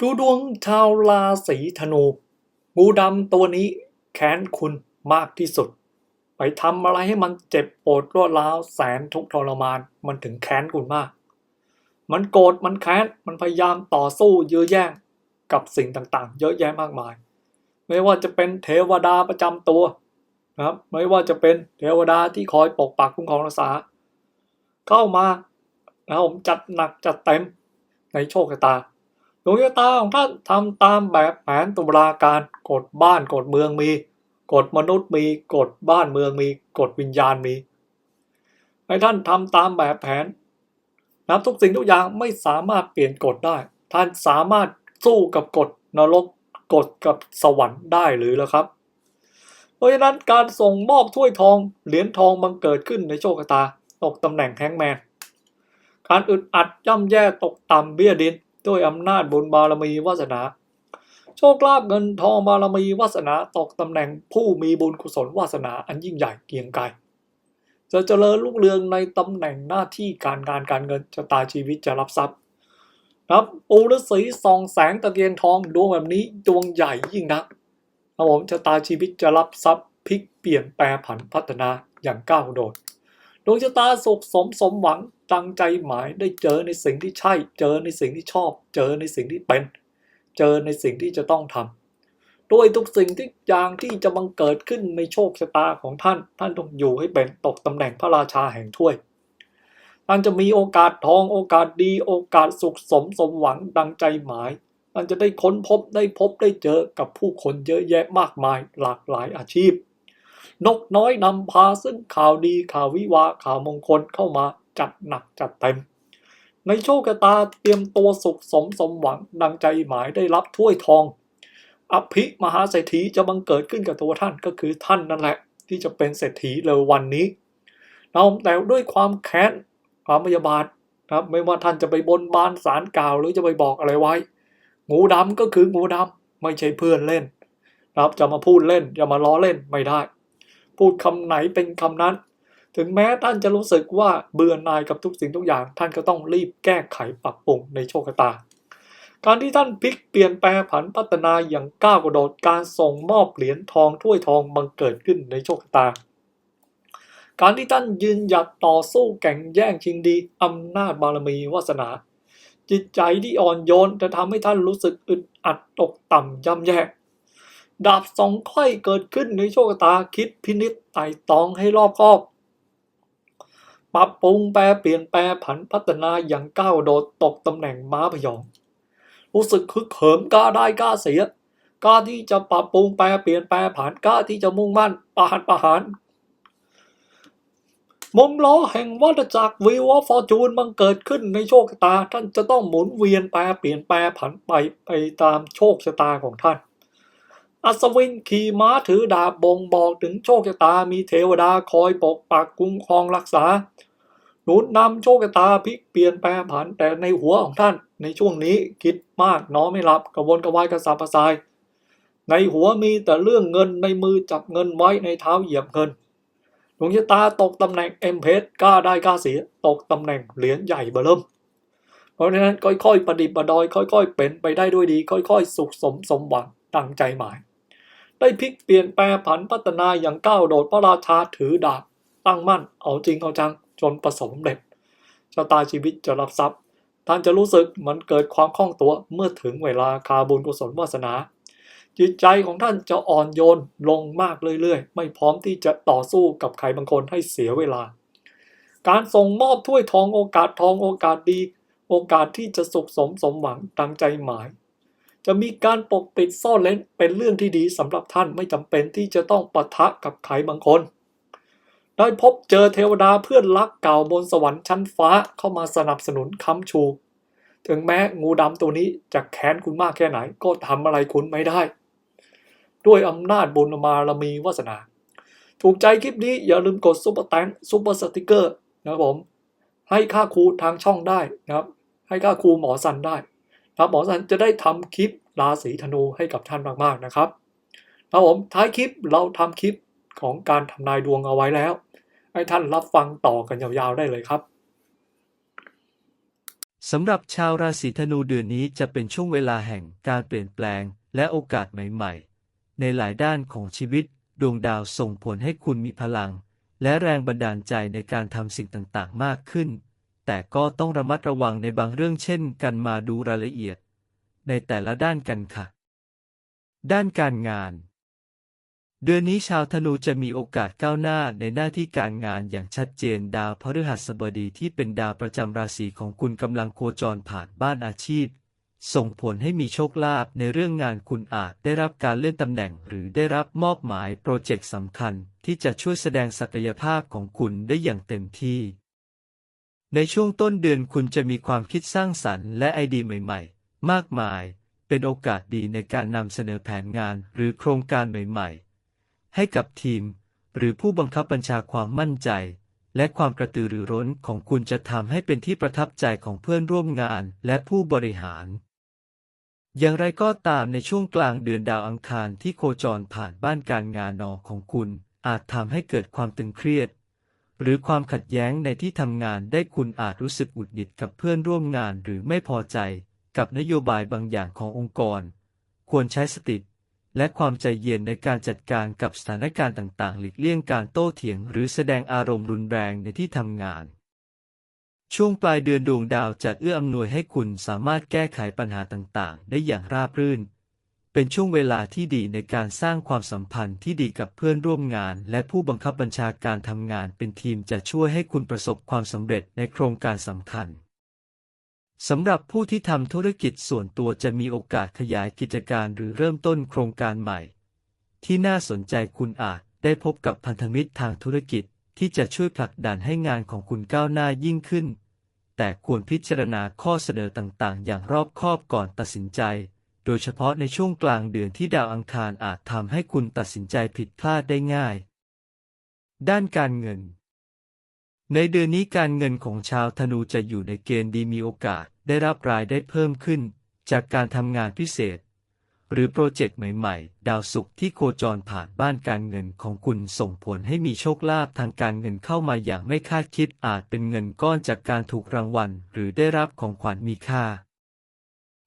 ดูดวงชาวราศีธนู งูดำตัวนี้แค้นคุณมากที่สุด ไปทำอะไรให้มันเจ็บปวดรวดร้าวแสนทุกข์ทรมานมันถึงแค้นคุณมาก มันโกรธมันแค้นมันพยายามต่อสู้ยื้อแย่งกับสิ่งต่างๆ เยอะแยะมากมาย ไม่ว่าจะเป็นเทวดาประจำตัวนะครับไม่ว่าจะเป็นเทวดาที่คอยปกปักคุ้มครองรักษา เข้ามานะครับผมจัดหนักจัดเต็มในโชคชะตา ดวงชะตาของท่านทำตามแบบแผนตุลาการกฎบ้านกฎเมืองมีกฎมนุษย์มีกฎบ้านเมืองมีกฎวิญญาณมี ให้ท่านทำตามแบบแผนนับทุกสิ่งทุกอย่างไม่สามารถเปลี่ยนกฎได้ ท่านสามารถสู้กับกฎนรกกฎกับสวรรค์ได้หรือแล้วครับ เพราะฉะนั้นการส่งมอบถ้วยทองเหรียญทองบังเกิดขึ้นในโชคชะตา ตกตำแหน่งแฮงแมน การอึดอัดย่ำแย่ตกต่ำเบี้ยดิน ด้วยอำนาจบุญบารมีวาสนา โชคลาภเงินทองบารมีวาสนาตกตำแหน่งผู้มีบุญกุศลวาสนาอันยิ่งใหญ่เกียงไกรจะเจริญรุ่งเรืองในตำแหน่งหน้าที่การงานการเงินชะตาชีวิตจะรับทรัพย์ครับปูฤาษีส่องแสงตะเกียงทองดวงแบบนี้ดวงใหญ่ยิ่งนักครับผมชะตาชีวิตจะรับทรัพย์พลิกเปลี่ยนแปรผันพัฒนาอย่างก้าวโดดดวงชะตาสุขสมสมหวัง ตั้งใจหมายได้เจอในสิ่งที่ใช่ เจอในสิ่งที่ชอบ เจอในสิ่งที่เป็น เจอในสิ่งที่จะต้องทำด้วยทุกสิ่งที่อย่างที่จะบังเกิดขึ้นในโชคชะตาของท่าน ท่านต้องอยู่ให้เป็นตกตำแหน่งพระราชาแห่งถ้วยท่านจะมีโอกาสทองโอกาสดี โอกาสสุขสมสมหวังดังใจหมายท่านจะได้ค้นพบได้พบได้เจอกับผู้คนเยอะแยะมากมายหลากหลายอาชีพ นกน้อยนำพาซึ่งข่าวดีข่าววิวาข่าวมงคลเข้ามา จัดหนักจัดเต็ม ในโชคชะตาเตรียมตัวสุขสมสมหวังดังใจหมายได้รับถ้วยทอง อภิมหาเศรษฐีจะบังเกิดขึ้นกับตัวท่านก็คือท่านนั่นแหละ ที่จะเป็นเศรษฐีเร็ววันนี้เราแต่ด้วยความแค้นความพยาบาทนะครับไม่ว่าท่านจะไปบนบานสารกล่าวหรือจะไปบอกอะไรไว้ งูดำก็คืองูดำไม่ใช่เพื่อนเล่นนะครับจะมาพูดเล่นจะมาล้อเล่นไม่ได้ พูดคำไหนเป็นคำนั้น ถึงแม้ท่านจะรู้สึกว่าเบื่อหน่ายกับทุกสิ่งทุกอย่าง ท่านก็ต้องรีบแก้ไขปรับปรุงในโชคชะตา การที่ท่านพลิกเปลี่ยนแปลงผันพัฒนาอย่างก้าวกระโดดการส่งมอบเหรียญทองถ้วยทองบังเกิดขึ้นในโชคชะตา การที่ท่านยืนหยัดต่อสู้แข่งแย่งชิงดีอำนาจบารมีวาสนา จิตใจที่อ่อนโยนจะทำให้ท่านรู้สึกอึดอัดตกต่ำย่ำแย่ดาบสองไขว้เกิดขึ้นในโชคชะตาคิดพินิจไต่ตองให้รอบคอบ ปรับปรุงแปลเปลี่ยนแปลผันพัฒนาอย่างก้าวโดดตกตำแหน่งม้าพยอง รู้สึกคึกเหิมกล้าได้กล้าเสียกล้าที่จะปรับปรุงแปลเปลี่ยนแปลผันกล้าที่จะมุ่งมั่นประหัตประหารมุมล้อแห่งวัฏจักรวีวอฟอร์จูนบังเกิดขึ้นในโชคชะตา ท่านจะต้องหมุนเวียนแปลเปลี่ยนแปลผันไปไปตามโชคชะตาของท่าน อัศวินขี่ม้าถือดาบบ่งบอกถึงโชคชะตามีเทวดาคอยปกปักคุ้มครองรักษา หนุนนำโชคชะตาพลิกเปลี่ยนแปลผันแต่ในหัวของท่าน ในช่วงนี้คิดมากนอนไม่หลับกระวนกระวายกระสับกระส่าย ในหัวมีแต่เรื่องเงินในมือจับเงินไว้ในเท้าเหยียบเงินดวงชะตาตกตำแหน่งเอ็มเพสกล้าได้กล้าเสียตกตำแหน่งเหรียญใหญ่เบอร์เริ่มเพราะฉะนั้นค่อยๆประดิษฐ์ประดอย ค่อยๆ เป็นไปได้ด้วยดี ค่อยๆ สุขสมสมหวังดังใจหมาย ได้พลิกเปลี่ยนแปลผันพัฒนาอย่างก้าวโดดพระราชาถือดาบตั้งมั่นเอาจริงเอาจัง จนประสบสำเร็จชะตาชีวิตจะรับทรัพย์ ท่านจะรู้สึกเหมันเกิดความคล่องตัวเมื่อถึงเวลาคาบุญกุศลวาสนา จิตใจของท่านจะอ่อนโยนลงมากเรื่อยๆ ไม่พร้อมที่จะต่อสู้กับใครบางคนให้เสียเวลา การส่งมอบถ้วยทองโอกาสทองโอกาสดี โอกาสที่จะสุขสมสมหวังดังใจหมายจะมีการปกปิดซ่อนเล้นเป็นเรื่องที่ดีสำหรับท่านไม่จำเป็นที่จะต้องปะทะกับใครบางคน ได้พบเจอเทวดาเพื่อนรักเก่าบนสวรรค์ชั้นฟ้าเข้ามาสนับสนุนค้ำชู ถึงแม้งูดำตัวนี้จะแค้นคุณมากแค่ไหนก็ทำอะไรคุณไม่ได้ ด้วยอำนาจบุญมารมีวาสนา ถูกใจคลิปนี้อย่าลืมกดซุปเปอร์แตงซุปเปอร์สติกเกอร์นะครับผม ให้ค่าครูทางช่องได้นะครับ ให้ค่าครูหมอสันได้นะครับหมอสันจะได้ทำคลิปราศีธนูให้กับท่านมากๆนะครับนะครับผมท้ายคลิปเราทำคลิปของการทำนายดวงเอาไว้แล้ว ให้ท่านรับฟังต่อกันยาวๆได้เลยครับสำหรับชาวราศีธนูเดือนนี้จะเป็นช่วงเวลาแห่งการเปลี่ยนแปลงและโอกาสใหม่ๆ ในหลายด้านของชีวิต ดวงดาวส่งผลให้คุณมีพลัง และแรงบันดาลใจในการทำสิ่งต่างๆ มากขึ้น แต่ก็ต้องระมัดระวังในบางเรื่องเช่นการมาดูรายละเอียด ในแต่ละด้านกันค่ะ ด้านการงาน เดือนนี้ชาวธนูจะมีโอกาสก้าวหน้าในหน้าที่การงานอย่างชัดเจนดาวพฤหัสบดีที่เป็นดาวประจำราศีของคุณกำลังโคจรผ่านบ้านอาชีพ ส่งผลให้มีโชคลาภในเรื่องงานคุณอาจได้รับการเลื่อนตำแหน่ง หรือได้รับมอบหมายโปรเจกต์สำคัญ ที่จะช่วยแสดงศักยภาพของคุณได้อย่างเต็มที่ ในช่วงต้นเดือนคุณจะมีความคิดสร้างสรรค์และไอเดียใหม่ ๆ มากมาย เป็นโอกาสดีในการนำเสนอแผนงานหรือโครงการใหม่ ๆ ให้กับทีม หรือผู้บังคับบัญชาความมั่นใจ และความกระตือรือร้นของคุณจะทำให้เป็นที่ประทับใจของเพื่อนร่วมงานและผู้บริหาร อย่างไรก็ตามในช่วงกลางเดือนดาวอังคารที่โคจรผ่านบ้านการงานนอของคุณ อาจทำให้เกิดความตึงเครียด หรือความขัดแย้งในที่ทำงานได้คุณอาจรู้สึกอุดหงิดกับเพื่อนร่วมงานหรือไม่พอใจ กับนโยบายบางอย่างขององค์กร ควรใช้สติ และความใจเย็นในการจัดการกับสถานการณ์ต่างๆ หลีกเลี่ยงการโต้เถียง หรือแสดงอารมณ์รุนแรงในที่ทำงาน ช่วงปลายเดือนดวงดาวจะเอื้ออำนวยให้คุณสามารถแก้ไขปัญหาต่างๆ ได้อย่างราบรื่น เป็นช่วงเวลาที่ดีในการสร้างความสัมพันธ์ที่ดีกับเพื่อนร่วมงาน และผู้บังคับบัญชาการทำงานเป็นทีมจะช่วยให้คุณประสบความสำเร็จในโครงการสำคัญ สำหรับผู้ที่ทำธุรกิจส่วนตัวจะมีโอกาสขยายกิจการหรือเริ่มต้นโครงการใหม่ ที่น่าสนใจคุณอาจได้พบกับพันธมิตรทางธุรกิจที่จะช่วยผลักดันให้งานของคุณก้าวหน้ายิ่งขึ้น แต่ควรพิจารณาข้อเสนอต่างๆ อย่างรอบคอบก่อนตัดสินใจ โดยเฉพาะในช่วงกลางเดือนที่ดาวอังคารอาจทำให้คุณตัดสินใจผิดพลาดได้ง่าย ด้านการเงิน ในเดือนนี้การเงินของชาวธนูจะอยู่ในเกณฑ์ดีมีโอกาสได้รับรายได้เพิ่มขึ้น จากการทำงานพิเศษ หรือโปรเจกต์ใหม่ๆ ดาวศุกร์ที่โคจรผ่านบ้านการเงินของคุณส่งผลให้มีโชคลาภทางการเงินเข้ามาอย่างไม่คาดคิดอาจเป็นเงินก้อนจากการถูกรางวัล หรือได้รับของขวัญมีค่า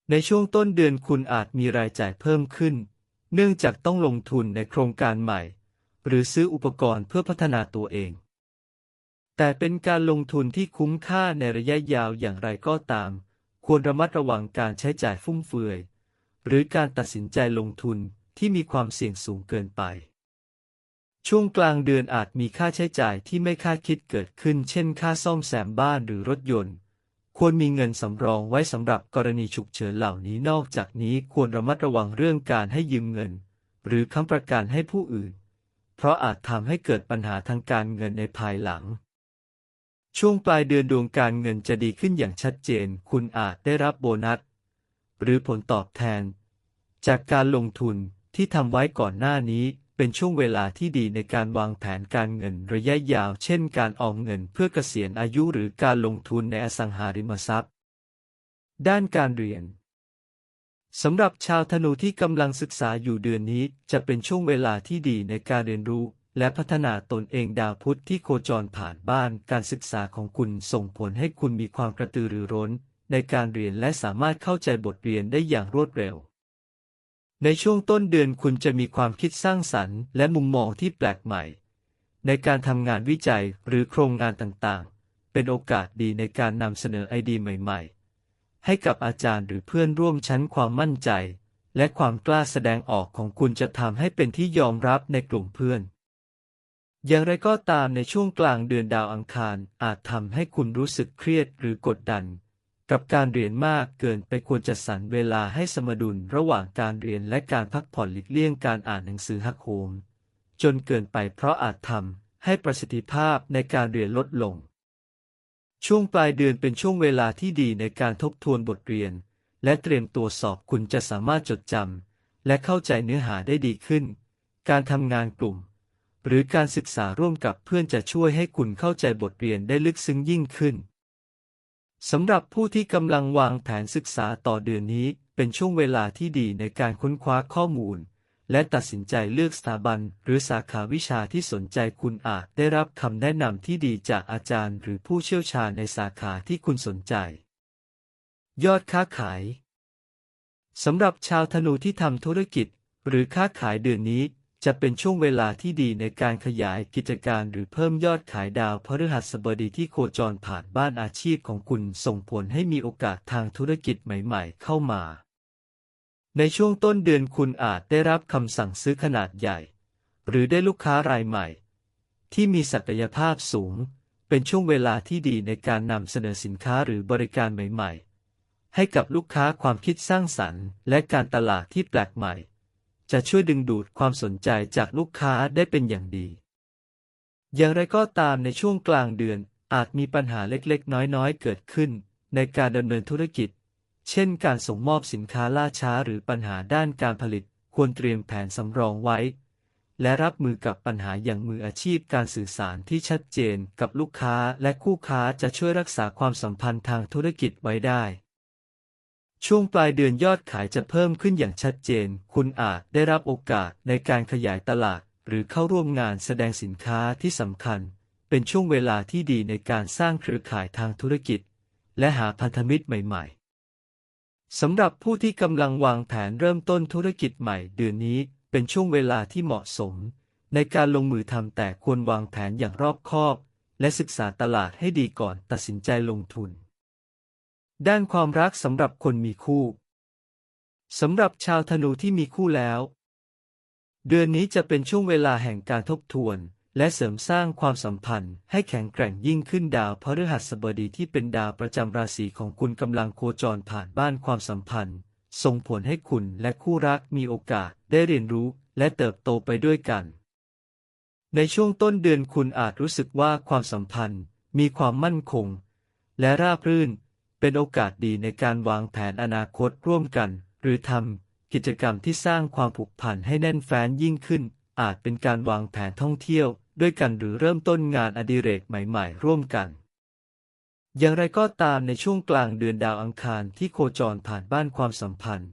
ในช่วงต้นเดือนคุณอาจมีรายจ่ายเพิ่มขึ้น เนื่องจากต้องลงทุนในโครงการใหม่ หรือซื้ออุปกรณ์เพื่อพัฒนาตัวเอง แต่เป็นการลงทุนที่คุ้มค่าในระยะยาวอย่างไรก็ตาม ควรระมัดระวังการใช้จ่ายฟุ่มเฟือย หรือการตัดสินใจลงทุนที่มีความเสี่ยงสูงเกินไป ช่วงกลางเดือนอาจมีค่าใช้จ่ายที่ไม่คาดคิดเกิดขึ้น เช่น ค่าซ่อมแซมบ้านหรือรถยนต์ ควรมีเงินสำรองไว้สำหรับกรณีฉุกเฉินเหล่านี้นอกจากนี้ควรระมัดระวังเรื่องการให้ยืมเงิน หรือค้ำประกันให้ผู้อื่น เพราะอาจทำให้เกิดปัญหาทางการเงินในภายหลัง ช่วงปลายเดือนดวงการเงินจะดีขึ้นอย่างชัดเจน คุณอาจได้รับโบนัส หรือผลตอบแทน จากการลงทุนที่ทำไว้ก่อนหน้านี้เป็นช่วงเวลาที่ดีในการวางแผนการเงินระยะยาว เช่น การออมเงินเพื่อเกษียณอายุหรือการลงทุนในอสังหาริมทรัพย์ ด้านการเรียนสำหรับชาวธนูที่กำลังศึกษาอยู่เดือนนี้จะเป็นช่วงเวลาที่ดีในการเรียนรู้ และพัฒนาตนเองดาวพุธที่โคจรผ่านบ้านการศึกษาของคุณส่งผลให้คุณมีความกระตือรือร้น ในการเรียนและสามารถเข้าใจบทเรียนได้อย่างรวดเร็ว ในช่วงต้นเดือนคุณจะมีความคิดสร้างสรรค์และมุมมองที่แปลกใหม่ ในการทำงานวิจัยหรือโครงงานต่างๆ เป็นโอกาสดีในการนำเสนอไอเดียใหม่ ๆ ให้กับอาจารย์หรือเพื่อนร่วมชั้นความมั่นใจ และความกล้าแสดงออกของคุณจะทำให้เป็นที่ยอมรับในกลุ่มเพื่อน อย่างไรก็ตามในช่วงกลางเดือนดาวอังคารอาจทำให้คุณรู้สึกเครียดหรือกดดัน กับการเรียนมากเกินไปควรจัดสรรเวลาให้สมดุลระหว่างการเรียนและการพักผ่อนหลีกเลี่ยงการอ่านหนังสือหักโหมจนเกินไปเพราะอาจทำให้ประสิทธิภาพในการเรียนลดลง ช่วงปลายเดือนเป็นช่วงเวลาที่ดีในการทบทวนบทเรียน และเตรียมตัวสอบคุณจะสามารถจดจำและเข้าใจเนื้อหาได้ดีขึ้น การทำงานกลุ่ม หรือการศึกษาร่วมกับเพื่อนจะช่วยให้คุณเข้าใจบทเรียนได้ลึกซึ้งยิ่งขึ้นสำหรับผู้ที่กำลังวางแผนศึกษาต่อเดือนนี้ เป็นช่วงเวลาที่ดีในการค้นคว้าข้อมูล และตัดสินใจเลือกสถาบัน หรือสาขาวิชาที่สนใจคุณอาจได้รับคำแนะนำที่ดีจากอาจารย์ หรือผู้เชี่ยวชาญในสาขาที่คุณสนใจ ยอดค้าขายสำหรับชาวธนูที่ทำธุรกิจ หรือค้าขายเดือนนี้ จะเป็นช่วงเวลาที่ดีในการขยายกิจการหรือเพิ่มยอดขายดาวพฤหัสบดีที่โคจรผ่านบ้านอาชีพของคุณส่งผลให้มีโอกาสทางธุรกิจใหม่ๆ เข้ามา ในช่วงต้นเดือนคุณอาจได้รับคำสั่งซื้อขนาดใหญ่ หรือได้ลูกค้ารายใหม่ ที่มีศักยภาพสูง เป็นช่วงเวลาที่ดีในการนำเสนอสินค้าหรือบริการใหม่ ๆ ให้กับลูกค้าความคิดสร้างสรรค์ และการตลาดที่แปลกใหม่ จะช่วยดึงดูดความสนใจจากลูกค้าได้เป็นอย่างดี อย่างไรก็ตามในช่วงกลางเดือนอาจมีปัญหาเล็กๆ น้อยๆ เกิดขึ้น ในการดำเนินธุรกิจ เช่นการส่งมอบสินค้าล่าช้าหรือปัญหาด้านการผลิตควรเตรียมแผนสำรองไว้ และรับมือกับปัญหาอย่างมืออาชีพการสื่อสารที่ชัดเจนกับลูกค้าและคู่ค้าจะช่วยรักษาความสัมพันธ์ทางธุรกิจไว้ได้ ช่วงปลายเดือนยอดขายจะเพิ่มขึ้นอย่างชัดเจน คุณอาจได้รับโอกาสในการขยายตลาด หรือเข้าร่วมงานแสดงสินค้าที่สำคัญ เป็นช่วงเวลาที่ดีในการสร้างเครือข่ายทางธุรกิจ และหาพันธมิตรใหม่ๆ สำหรับผู้ที่กำลังวางแผนเริ่มต้นธุรกิจใหม่ เดือนนี้เป็นช่วงเวลาที่เหมาะสม ในการลงมือทำแต่ควรวางแผนอย่างรอบคอบ และศึกษาตลาดให้ดีก่อนตัดสินใจลงทุน ด้านความรักสำหรับคนมีคู่สำหรับชาวธนูที่มีคู่แล้ว เดือนนี้จะเป็นช่วงเวลาแห่งการทบทวน และเสริมสร้างความสัมพันธ์ ให้แข็งแกร่งยิ่งขึ้นดาวพฤหัสบดีที่เป็นดาวประจำราศีของคุณกำลังโคจรผ่านบ้านความสัมพันธ์ ส่งผลให้คุณและคู่รักมีโอกาสได้เรียนรู้และเติบโตไปด้วยกัน ในช่วงต้นเดือนคุณอาจรู้สึกว่าความสัมพันธ์ มีความมั่นคง และราบรื่น เป็นโอกาสดีในการวางแผนอนาคตร่วมกัน หรือทำกิจกรรมที่สร้างความผูกพันให้แน่นแฟ้นยิ่งขึ้น อาจเป็นการวางแผนท่องเที่ยว ด้วยกันหรือเริ่มต้นงานอดิเรกใหม่ๆ ร่วมกัน อย่างไรก็ตามในช่วงกลางเดือนดาวอังคารที่โคจรผ่านบ้านความสัมพันธ์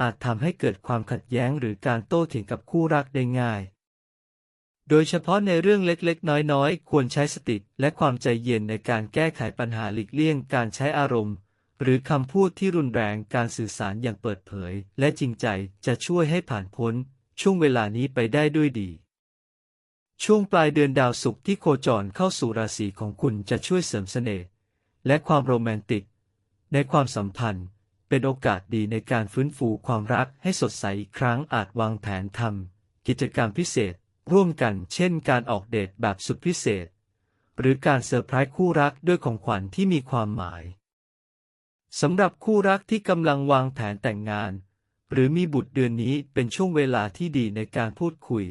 อาจทำให้เกิดความขัดแย้งหรือการโต้เถียงกับคู่รักได้ง่าย โดยเฉพาะในเรื่องเล็กๆ น้อยๆ ควรใช้สติและความใจเย็นในการแก้ไขปัญหาหลีกเลี่ยงการใช้อารมณ์ หรือคำพูดที่รุนแรงการสื่อสารอย่างเปิดเผย และจริงใจจะช่วยให้ผ่านพ้น ช่วงเวลานี้ไปได้ด้วยดี ช่วงปลายเดือนดาวศุกร์ที่โคจรเข้าสู่ราศีของคุณจะช่วยเสริมเสน่ห์และความโรแมนติก ในความสัมพันธ์ เป็นโอกาสดีในการฟื้นฟูความรักให้สดใสอีกครั้งอาจวางแผนทำกิจกรรมพิเศษ ร่วมกันเช่นการออกเดทแบบสุดพิเศษ หรือการเซอร์ไพรส์คู่รักด้วยของขวัญที่มีความหมายสำหรับคู่รักที่กำลังวางแผนแต่งงาน หรือมีบุตรเดือนนี้เป็นช่วงเวลาที่ดีในการพูดคุย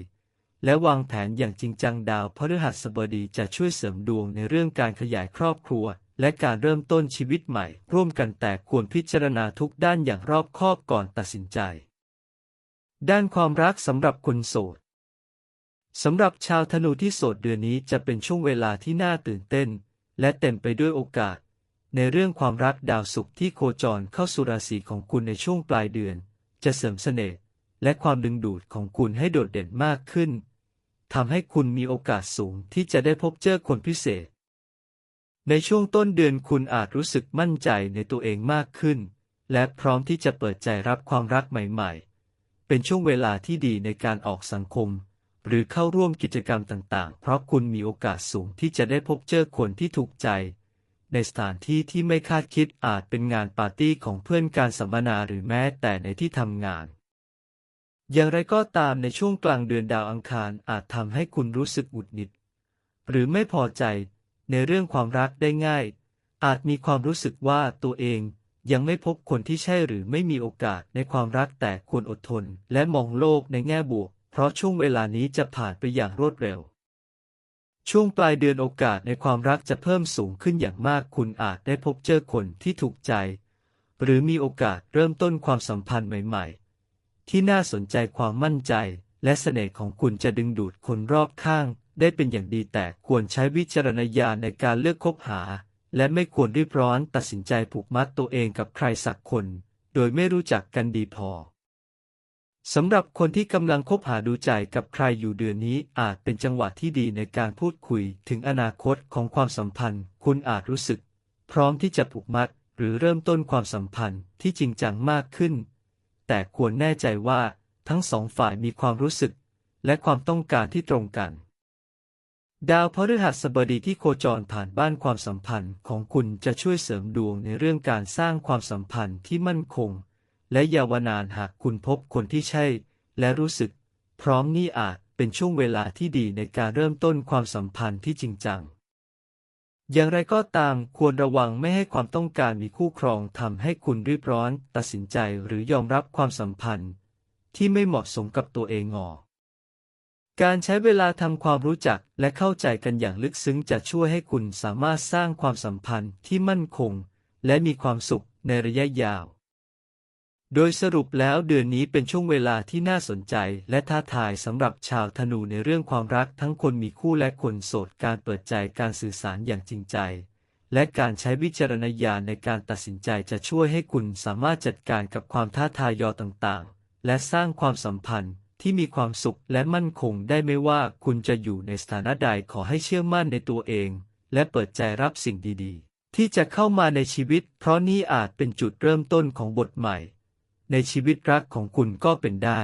และวางแผนอย่างจริงจังดาวพฤหัสบดีจะช่วยเสริมดวงในเรื่องการขยายครอบครัว และการเริ่มต้นชีวิตใหม่ ร่วมกันแต่ควรพิจารณาทุกด้านอย่างรอบคอบก่อนตัดสินใจ ด้านความรักสำหรับคนโสด สำหรับชาวธนูที่โสดเดือนนี้จะเป็นช่วงเวลาที่น่าตื่นเต้น และเต็มไปด้วยโอกาส ในเรื่องความรักดาวศุกร์ที่โคจรเข้าสู่ราศีของคุณในช่วงปลายเดือน จะเสริมเสน่ห์และความดึงดูดของคุณให้โดดเด่นมากขึ้นทำให้คุณมีโอกาสสูงที่จะได้พบเจอคนพิเศษ ในช่วงต้นเดือนคุณอาจรู้สึกมั่นใจในตัวเองมากขึ้น และพร้อมที่จะเปิดใจรับความรักใหม่ ๆ เป็นช่วงเวลาที่ดีในการออกสังคม หรือเข้าร่วมกิจกรรมต่างๆ เพราะคุณมีโอกาสสูงที่จะได้พบเจอคนที่ถูกใจ ในสถานที่ที่ไม่คาดคิดอาจเป็นงานปาร์ตี้ของเพื่อนการสัมมนาหรือแม้แต่ในที่ทำงาน อย่างไรก็ตามในช่วงกลางเดือนดาวอังคารอาจทำให้คุณรู้สึกหงุดหงิด หรือไม่พอใจในเรื่องความรักได้ง่าย อาจมีความรู้สึกว่าตัวเองยังไม่พบคนที่ใช่หรือไม่มีโอกาสในความรักแต่ควรอดทน และมองโลกในแง่บวก เพราะช่วงเวลานี้จะผ่านไปอย่างรวดเร็ว ช่วงปลายเดือนโอกาสในความรักจะเพิ่มสูงขึ้นอย่างมาก คุณอาจได้พบเจอคนที่ถูกใจ หรือมีโอกาสเริ่มต้นความสัมพันธ์ใหม่ ๆ ที่น่าสนใจความมั่นใจ และเสน่ห์ของคุณจะดึงดูดคนรอบข้าง ได้เป็นอย่างดีแต่ควรใช้วิจารณญาณในการเลือกคบหา และไม่ควรรีบร้อนตัดสินใจผูกมัดตัวเองกับใครสักคน โดยไม่รู้จักกันดีพอ สำหรับคนที่กำลังคบหาดูใจกับใครอยู่เดือนนี้อาจเป็นจังหวะที่ดีในการพูดคุยถึงอนาคตของความสัมพันธ์ คุณอาจรู้สึก พร้อมที่จะผูกมัด หรือเริ่มต้นความสัมพันธ์ที่จริงจังมากขึ้น แต่ควรแน่ใจว่าทั้งสองฝ่ายมีความรู้สึก และความต้องการที่ตรงกัน ดาวพฤหัสบดีที่โคจรผ่านบ้านความสัมพันธ์ของคุณจะช่วยเสริมดวงในเรื่องการสร้างความสัมพันธ์ที่มั่นคง และยาวนานหากคุณพบคนที่ใช่ และรู้สึก พร้อมนี่อาจเป็นช่วงเวลาที่ดีในการเริ่มต้นความสัมพันธ์ที่จริงจัง อย่างไรก็ตามควรระวังไม่ให้ความต้องการมีคู่ครองทำให้คุณรีบร้อน ตัดสินใจหรือยอมรับความสัมพันธ์ ที่ไม่เหมาะสมกับตัวเองงอการใช้เวลาทำความรู้จักและเข้าใจกันอย่างลึกซึ้งจะช่วยให้คุณสามารถสร้างความสัมพันธ์ที่มั่นคง และมีความสุขในระยะยาว โดยสรุปแล้วเดือนนี้เป็นช่วงเวลาที่น่าสนใจและท้าทายสำหรับชาวธนูในเรื่องความรักทั้งคนมีคู่และคนโสดการเปิดใจการสื่อสารอย่างจริงใจ และการใช้วิจารณญาณในการตัดสินใจจะช่วยให้คุณสามารถจัดการกับความท้าทายยอต่างๆ และสร้างความสัมพันธ์ที่มีความสุขและมั่นคงได้ไม่ว่าคุณจะอยู่ในสถานะใดขอให้เชื่อมั่นในตัวเอง และเปิดใจรับสิ่งดีๆ ที่จะเข้ามาในชีวิต เพราะนี่อาจเป็นจุดเริ่มต้นของบทใหม่ ในชีวิตรักของคุณก็เป็นได้